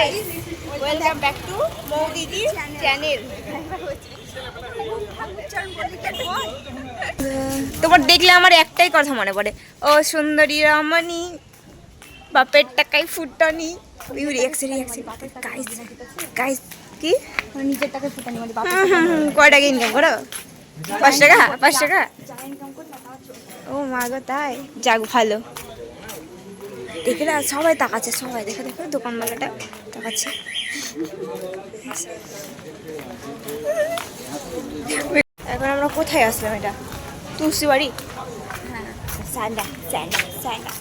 Guys welcome back to মৌদিদি channel তোমার দেখলে আমার একটাই কথা মনে পড়ে। ও সুন্দরী রমণী বাপের টাকায় ফুটানি। কি? নিজের ফুটানি মানে কয় টাকা ইনকাম করো? পাঁচ টাকা পাঁচ টাকা? ও মা গো তাই? যাক ভালো। দেখে না সবাই তাকাচ্ছে সবাই দেখে দেখো দোকানওয়ালাটা তাকাচ্ছে। এখন আমরা কোথায় আসলাম এটা? তুলসী বাড়ি? স্যান্ডা স্যান্ডা স্যান্ডা।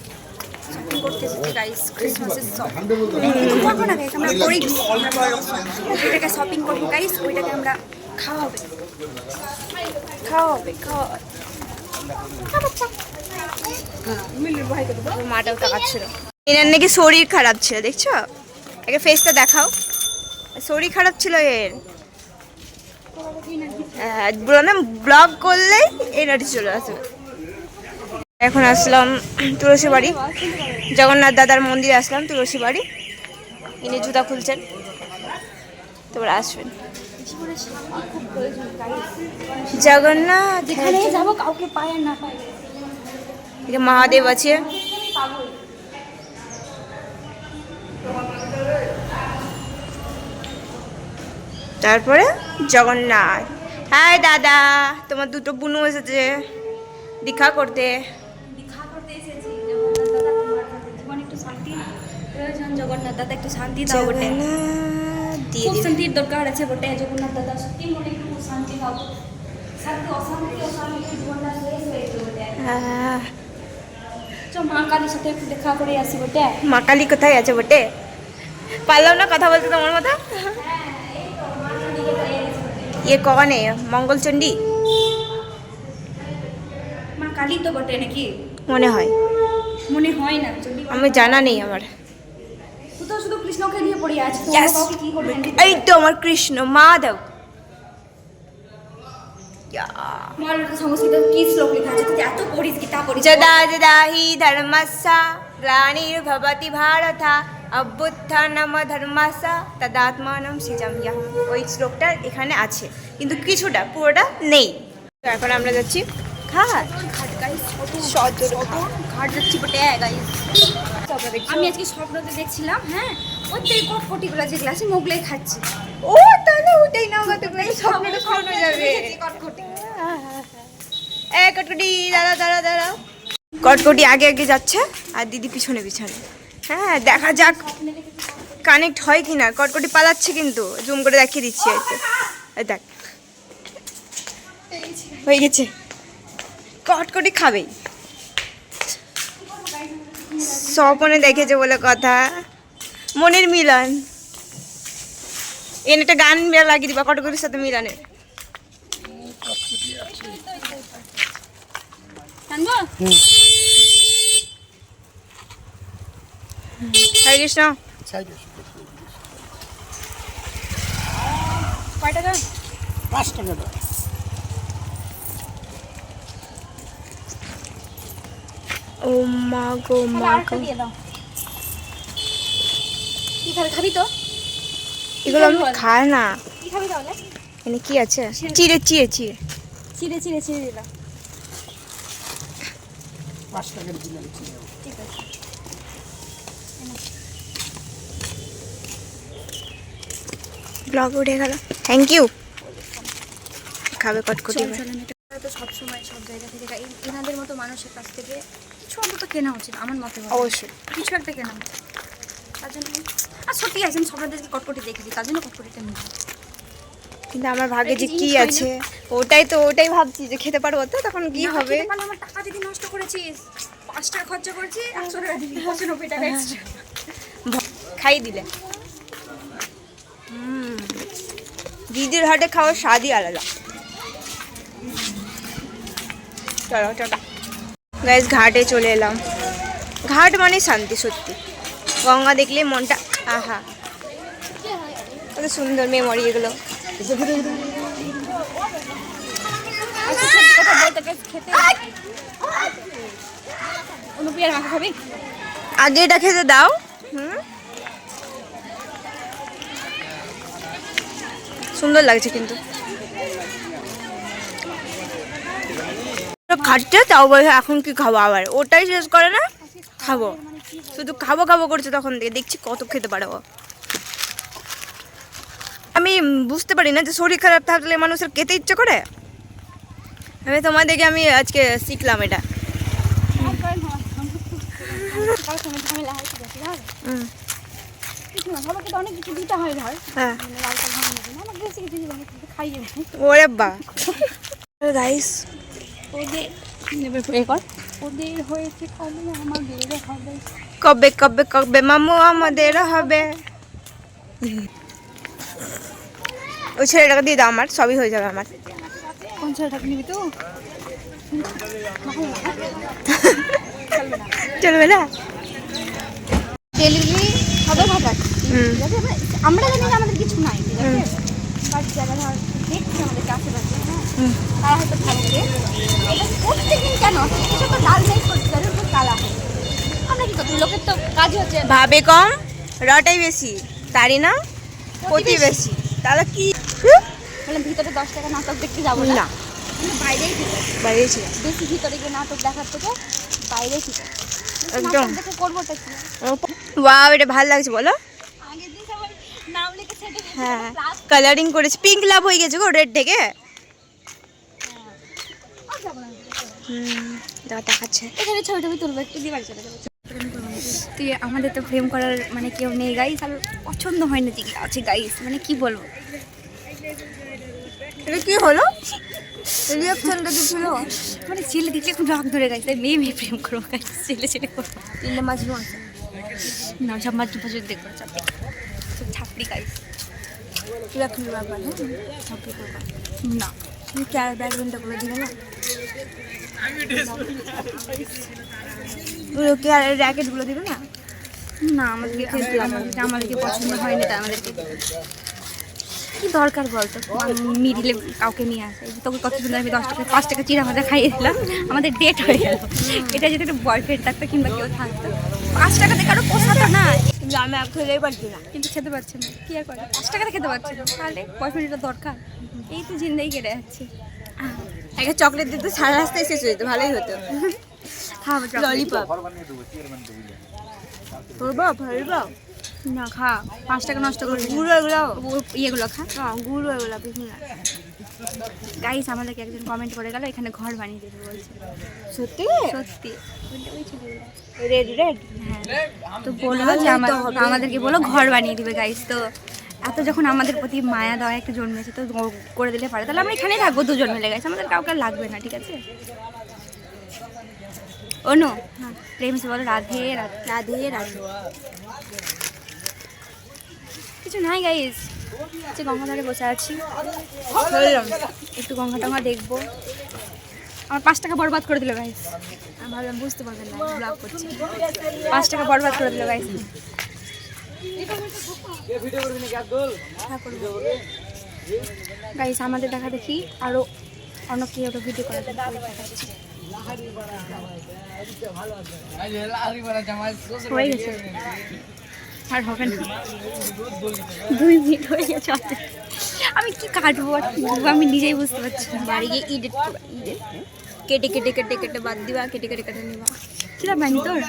শপিং করব গাইস ওইটাকে আমরা খাওয়া হবে খাওয়া হবে খাওয়া মাটাও তাকাচ্ছিল। এনার নাকি শরীর খারাপ ছিল দেখছ? একে ফেসটা দেখাও। শরীর খারাপ ছিল এর। হ্যাঁ না ব্লগ করলেই এনার্জি চলে আসবে। এখন আসলাম তুলসী বাড়ি। জগন্নাথ দাদার মন্দিরে আসলাম তুলসী বাড়ি। ইনি জুতা খুলছেন। তোমরা আসবেন। জগন্নাথ যেখানে যাব কাউকে পায় না পায় এটা মহাদেব আছে। তারপরে জগন্নাথ। হাই দাদা তোমার দুটো বুনু এসেছে। দীক্ষা করতে। দীক্ষা করতে এসেছি। জগন্নাথ দাদা জীবন একটু শান্তি প্রয়োজন। জগন্নাথ দাদা একটু শান্তি দাও বটে। খুব শান্তির দরকার আছে বটে। জগন্নাথ দাদা সত্যি মনে একটু শান্তি দাও শান্তি অশান্তি অশান্তি জীবনটা শেষ হয়ে গেল বটে। মা কালীর সাথে একটু দেখা করে আসি বটে। মা কালী কোথায় আছে বটে? পারলাম না কথা বলতে তোমার মতো? ইয়ে কনে? মঙ্গলচণ্ডী? মা কালী তো বটে নাকি? মনে হয়। মনে হয় না আমি জানা নেই আমার। শুধু কৃষ্ণকে নিয়ে পড়ে করবেন এই তো আমার কৃষ্ণ মাধব তোমার সংস্কৃত কি শ্লোক লেখা আছে তুই এত পড়িস গীতা পড়িস যদা যদা হি ধর্মস্যা গ্লানির্ভবতি ভারত অভ্যুত্থানম ধর্মস্যা তদাত্মানম সৃজম্যহম ওই শ্লোকটা এখানে আছে। কিন্তু কিছুটা পুরোটা নেই। তো এখন আমরা যাচ্ছি ঘাট। ঘাট। গাইস ঘাট যাচ্ছি বটে গাইস আমি আজকে স্বপ্নতে দেখছিলাম হ্যাঁ? ওই তেই কটকটিগুলো যেগুলো আছে মোগলাই খাচ্ছি। ও ওটাই স্বপ্নটা যাবে। এ কটকটি দাঁড়া দাঁড়া দাঁড়াও। কটকটি আগে আগে যাচ্ছে আর দিদি পিছনে পিছনে। হ্যাঁ দেখা যাক কানেক্ট হয় কি না কটকটি পালাচ্ছে কিন্তু জুম করে দেখিয়ে দিচ্ছি এই দেখ। হয়ে গেছে। কটকটি খাবেই। স্বপনে দেখেছে বলে কথা। মনের মিলন। এনে একটা গান লাগিয়ে দিবা কটকটির সাথে হরে কৃষ্ণ। টাকা? ও মা গো মা গো। দিয়ে দাও। কি খাবি খাবি তো? এগুলো আমি খাই না। কি খাবি তাহলে এখানে কি আছে? চিড়ে চিড়ে চিড়ে। ছিঁড়ে ছিঁড়ে ছিঁড়ে দিলাম। পাঁচ টাকার দিলে ঠিক আছে। ব্লগ উঠে গেল। থ্যাংক ইউ খাবে কটকটি তো সবসময় সব জায়গা থেকে এনাদের মতো মানুষের কাছ থেকে কিছু অন্তত কেনা উচিত আমার মতে অবশ্যই। কিছু একটা কেনা উচিত। তার জন্য আর সত্যি আছে আমি কটকটি দেখেছি তার জন্য কটকটিটা নিই কিন্তু আমার ভাগে যে কি? আছে ওটাই তো ওটাই ভাবছি যে খেতে পারব তো তখন কি হবে? আমার টাকা যদি নষ্ট করেছিস পাঁচ টাকা খরচা করেছি একশো টাকা দিবি পঁচানব্বই টাকা এক্সট্রা খাই দিলে। হুম। দিদির হাটে খাওয়ার স্বাদই আলাদা। চলো টাটা। গাইজ ঘাটে চলে এলাম। ঘাট মানে শান্তি সত্যি। গঙ্গা দেখলে মনটা, আহা। কত সুন্দর মেমোরি এগুলো। আগে এটা খেতে দাও। সুন্দর লাগছে কিন্তু। খাচ্ছে, তাও বলছে এখন কি খাব আবার? ওটাই শেষ করে না, খাব। শুধু খাব খাব করছে তখন থেকে। দেখছি কত খেতে পারব আমি বুঝতে পারি না যে শরীর খারাপ থাকলে মানুষের খেতে ইচ্ছে করে? আমি তোমাদেরকে আমি আজকে শিখলাম এটা। হয়। ওরে বা ওদের হয়েছে কবে? আমাদের হবে। কবে কবে কবে? মামু আমাদের হবে। ওই ছেলেটাকে দিয়ে দাও আমার সবই হয়ে যাবে আমার। কোন ছেলেটাকে নিবি তো চলবে না? ডেলিভারি হবে ভাটা হুম। ঠিক আছে? আমরা- জানি আমাদের কিছু নাই ঠিক আছে? দেখছে আমাদের আশেপাশে হ্যাঁ তারা হয়তো প্রত্যেকদিন কেন কিছু তো ডাল নেই করতে পারে কালা আমরা কি করতে লোকের তো কাজ হচ্ছে ভাবে কম রটাই বেশি তারই না প্রতি বেশি তাহলে কি মানে ভিতরে দশ টাকা নাটক দেখতে যাব না বাইরেই ঠিক আছে বাড়িয়েছি বেশি ভিতরে গিয়ে নাটক দেখার থেকে বাইরেই ঠিক আছে একদম। নাটক দেখে করবোটা কি ওয়াও এটা ভালো লাগছে বলো হ্যাঁ কালারিং করেছে। পিঙ্ক লাভ হয়ে গেছে গো রেড থেকে। দেখাচ্ছে। এখানে ছবি টবি তুলবো একটু দিয়ে বাড়ি চলে যাব আমাদের তো প্রেম করার মানে কেউ নেই গাইস আর পছন্দ হয় না যে আছে গাইস মানে কি বলব? এটা কি হলো? রিয়াকশনটা কি ছিল? মানে ছেলে দেখলে খুব রাগ ধরে তাই মেয়ে মেয়ে প্রেম করব গাইস ছেলে ছেলে করব। তিনটে মাছ না সব মাছ সব দেখব। সব ছাপড়ি গাইস রিয়াকশন ব্যাপার হ্যাঁ করবা না। তুমি ক্যার ব্যাডমিন্টন করে দিবে না? ক্যার র্যাকেটগুলো দিবে না? না আমাদেরকে আমাদেরকে আমাদেরকে পছন্দ হয়নি তাই আমাদেরকে। কি দরকার বলতো মিডিলে কাউকে নিয়ে আসে। তোকে কত সুন্দর আমি দশ টাকা পাঁচ টাকা চিরা আমাদের খাইয়ে দিলাম। আমাদের ডেট হয়ে গেল। এটা যদি একটা বয়ফ্রেন্ড থাকতো কিংবা কেউ থাকতো পাঁচ টাকা টাকাতে কারও পোষাতো না। কিন্তু আমি এক খেলেই পারছি না। কিন্তু খেতে পারছে না। কি আর করে? পাঁচ টাকাতে খেতে পারছে না। তাহলে বয়ফ্রেন্ডটা দরকার। এই তো জিন্দাই কেটে যাচ্ছে। একটা চকলেট দিতে সারা রাস্তায় শেষ হয়ে যেত ভালোই হতো। খাওয়াবো ললিপপ করব ভালো না খা। পাঁচ টাকা নষ্ট করবি না। গুঁড়ো এগুলো। ইয়েগুলো খা। গুঁড়ো এগুলো বেশি না গাইস আমাদেরকে একজন কমেন্ট করে গেল এখানে ঘর বানিয়ে দেবে বলছে। সত্যি? সত্যি। রেড রেড হ্যাঁ। তো বলল যে আমাদেরকে বলো ঘর বানিয়ে দিবে গাইস তো এত যখন আমাদের প্রতি মায়া দেওয়া একটা জন্মেছে তো করে দিলে পারে। তাহলে আমরা এখানেই থাকব দুজন মিলে গাইস আমাদের কাউকে আর লাগবে না ঠিক আছে? অনু প্রেম সে বলো রাধে রাধে। রাধে রাধে। কিছু নাই গাইস যে গঙ্গাধারে বসে আছি। চললাম। একটু গঙ্গা টঙ্গা দেখব। আমার পাঁচ টাকা বরবাদ করে দিল গাইস আমি ভাবলাম বুঝতে পারবেন না ব্লগ করছি। পাঁচ টাকা বরবাদ করে দিল গাইস গাইস আমাদের দেখা দেখি আরও অন্য কেউ একটা ভিডিও করে হয়ে গেছে। আর হবে না। দুই মিনিট হয়ে গেছে। আমি কি কাটবো আর কি আমি নিজেই বুঝতে পারছি বাড়ি গিয়ে ইডিট ইডিট কেটে কেটে কেটে কেটে বাদ দিবা কেটে কেটে কেটে নিবা। কিরা বানি তোর?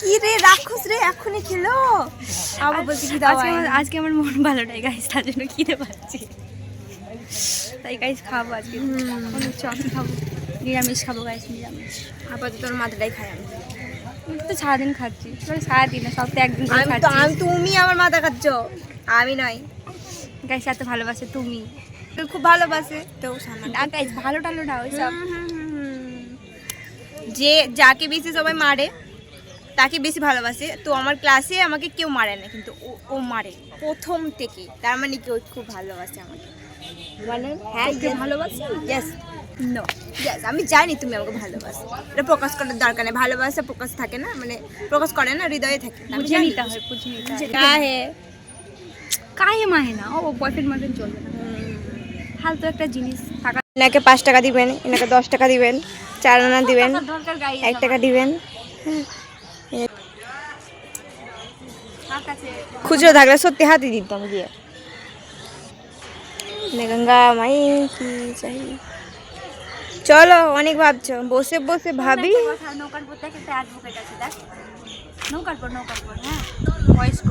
কি রে রাক্ষস রে এখনই খেলো? আবার বলছি কি দাও আজকে আমার আজকে আমার মন ভালো নাই গাইস তার জন্য খিদে পাচ্ছি। তাই গাইস খাব আজকে। কোনো চপ খাব। নিরামিষ খাব গাইস নিরামিষ। আপাতত তোর মাথাটাই খাই আমি তো সারাদিন খাচ্ছি। মানে সারাদিন না সপ্তাহে একদিন আমি তুমি আমার মাথা খাচ্ছ? আমি নয়। গাইস এত ভালোবাসে তুমি। তুই খুব ভালোবাসে। তো গাইস ভালো টালো না ওই সব যে যাকে বেশি সবাই মারে তাকে বেশি ভালোবাসে। তো আমার ক্লাসে আমাকে কেউ মারে না কিন্তু ও মারে। প্রথম থেকে। তার মানে কেউ খুব ভালোবাসে আমাকে। মানে? হ্যাঁ ভালোবাসি? নো ইয়েস আমি জানি তুমি আমাকে ভালোবাসো। এটা প্রকাশ করার দরকার নেই। ভালোবাসা প্রকাশ থাকে না মানে প্রকাশ করে না হৃদয়ে থাকে। বুঝে। নিতে হয় বুঝে নিতে কাহে? কাহে মাহে না ও বয়ফ্রেন্ড মার্ফ্রেন্ড চলবে না। ফালতু একটা জিনিস থাকা এনাকে পাঁচ টাকা দিবেন এনাকে দশ টাকা দিবেন চার আনা দিবেন এক টাকা দিবেন। খুচরো থাকলে সত্যি হাতে দিতাম গিয়ে। মানে গঙ্গা মাই কি চাই। চলো অনেক ভাবছ। বসে বসে ভাবি। নৌকার পর দেখ একটা অ্যাডভোকেট আছে দেখ। নৌকার পর নৌকার পর হ্যাঁ? বয়স্ক।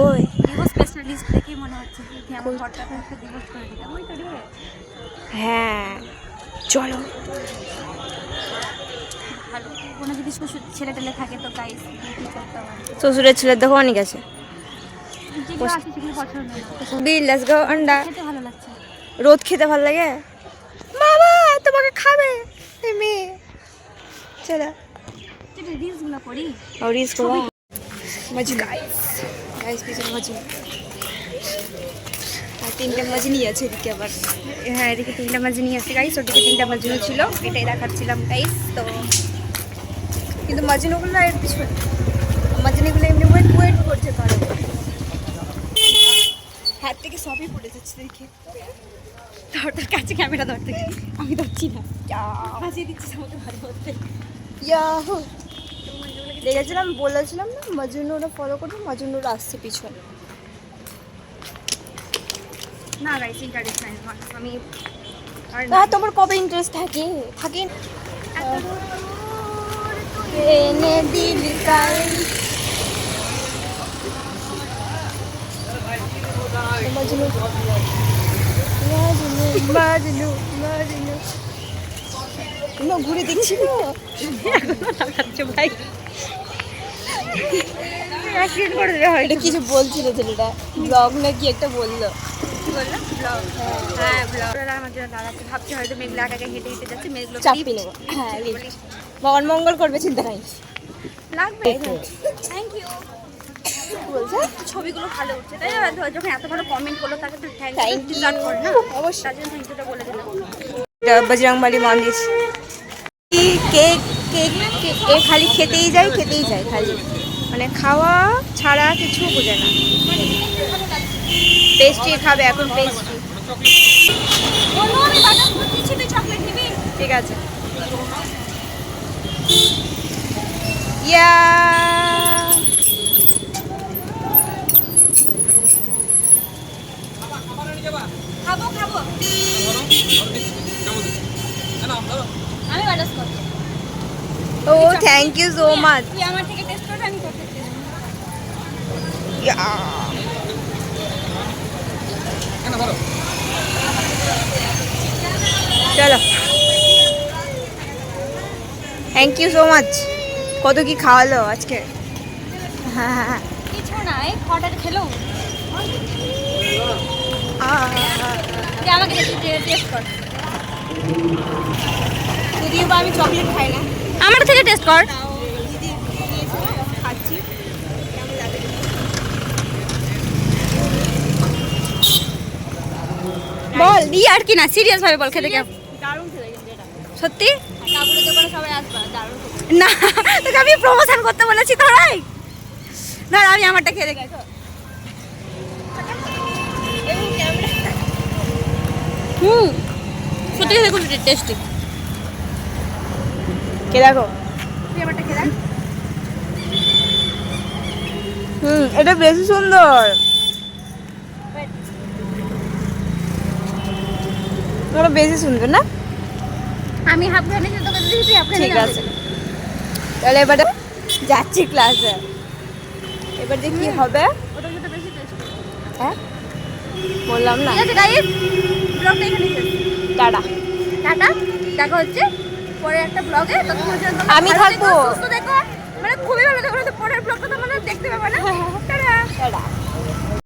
ওই। ডিভোর্স স্পেশালিস্ট দেখেই মনে হচ্ছে যে আমার ঘরটাকে একটা ডিভোর্স করে দিলাম ওই তো হ্যাঁ চলো। ভালো। কোনো যদি শ্বশুর ছেলে টেলে থাকে তো গাইস কি করতে হবে শ্বশুরের ছেলের দেখো অনেক আছে। দিল লেটস গো আন্ডা খেতে ভালো লাগছে। রোদ খেতে ভালো লাগে? বাবা তোমাকে খাবে? এই মেয়ে। চলো। রিলসগুলো রিলস গাইস তিনটে আছে এদিকে আবার। হ্যাঁ এদিকে আছে ওদিকে ছিল। তো কিন্তু এর পিছনে এমনি হাত হ্যাঁ, থেকে সবই পড়ে যাচ্ছে দেখে। ধর তোর কাছে ক্যামেরা ধরতে। আমি ধরছি না। হাসিয়ে দিচ্ছিস আমাকে ভালো হতে ইয়াহু। দেখেছিলাম বলেছিলাম না মজনুরা ফলো করবে মজনুরা আসছে পিছনে। না গাইস ইন্টারেস্ট নাই। আমি আর তোমার কবে ইন্টারেস্ট থাকে? থাকে এনে দিল কাল মজনু না ঘুরে দেখছি না আচ্ছা ভাই করে হয় এটা কিছু বলছিল ছেলেটা ব্লগ নাকি একটা বলল কি বলল ব্লগ হ্যাঁ হয়তো মেঘলা হেঁটে হেঁটে যাচ্ছে হ্যাঁ মঙ্গল করবে চিন্তা নাই লাগবে থ্যাংক ইউ বলছে? ছবিগুলো ভালো উঠছে তাই যখন এত ভালো কমেন্ট করল তাকে তো থ্যাংক ইউ করে না? অবশ্যই। তার জন্য থ্যাংক ইউটা বলে দিলাম। বজরংবলী মন্দির। কেক কেক এ খালি খেতেই যায় খেতেই যায় খালি। মানে খাওয়া ছাড়া কিছু বোঝে না। পেস্ট্রি খাবে এখন পেস্ট্রি ঠিক আছে। ইয়া খাব খাব আমি বাটাস করব ও থ্যাংক ইউ সো মাচ আমার থেকে টেস্ট করবি আমি তোর চলো। থ্যাংক ইউ সো মাচ কত কি খাওয়ালো আজকে? হ্যাঁ কিছু না এই খেলো। আমাকে টেস্ট কর। যদিও বা আমি চকলেট খাই না। আমার থেকে টেস্ট কর। বল, ই আর কি না সিরিয়াস ভাবে বল খেতে কেমন? সত্যি। না, তোকে আমি প্রমোশন করতে বলেছি ধরাই ধর, আমি আমারটা খেয়ে দেখি। হুম। সত্যি খেতে খুব টেস্টি কে দেখো। দেখ। হুম এটা বেশি সুন্দর। ওটা বেশি সুন্দর না? আমি হাফ খানে তোকে দিয়েছি তুই হাফ ঠিক আছে। তাহলে এবারে যাচ্ছি ক্লাসে এবার যে কি হবে? বেশি টেস্ট হ্যাঁ? বললাম না। ঠিক আছে গাইস ব্লগটা এখানে টাটা। টাটা। দেখা হচ্ছে পরে একটা ব্লগে আমি থাকব। মানে খুবই ভালো থাকব পরের ব্লগটা তো মানে দেখতে পাবো না। হ্যাঁ।